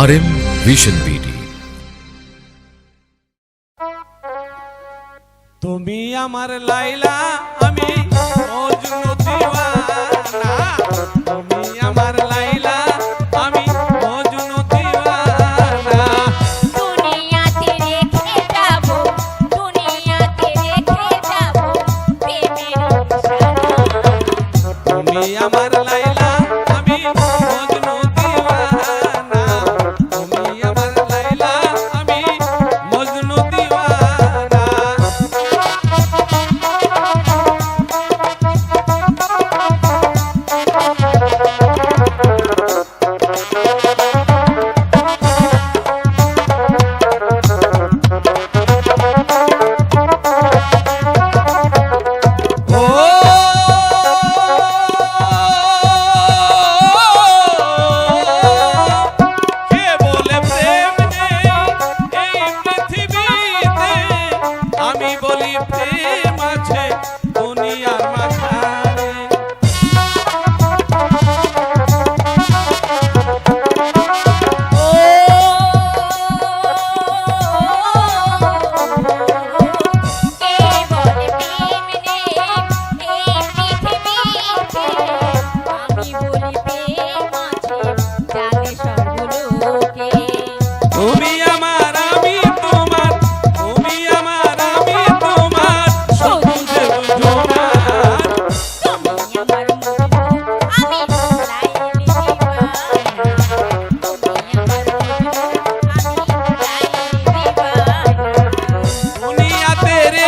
আর M vision BD তুমি আমার লাইলা আমি মজনু দিওয়ানা। তুমি আমার লাইলা আমি মজনু দিওয়ানা। দুনিয়াতে রেখে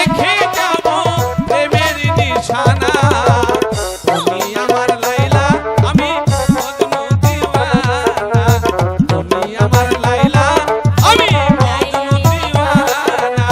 রেখে যাব প্রেমের নিশানা। তুমি আমার লাইলা, আমি মজনু দিওয়ানা। তুমি আমার লাইলা, আমি মজনু দিওয়ানা।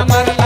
I'm amar.